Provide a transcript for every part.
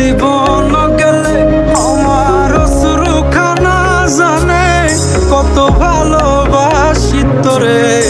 জীবন গেলে আমার শুরু খানা জানে কত ভালোবাসি তোরে।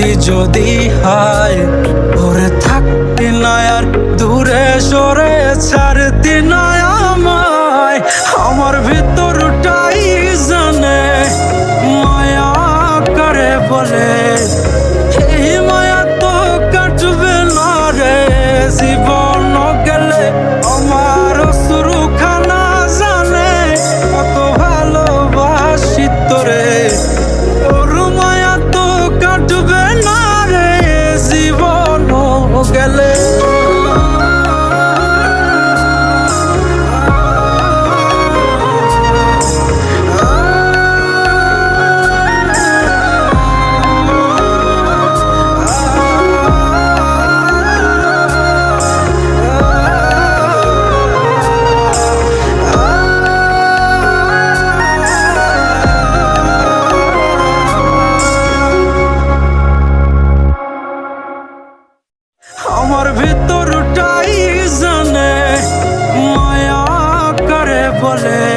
বুঝতি যদি হায় ভরে থাকতে না আর দূরে সরে ছাড়তে না আমায়। আমার ভেতরটাই জানে, মায়া করে বলে? আমার ভিতরটাই জানে মায়া করে বলে।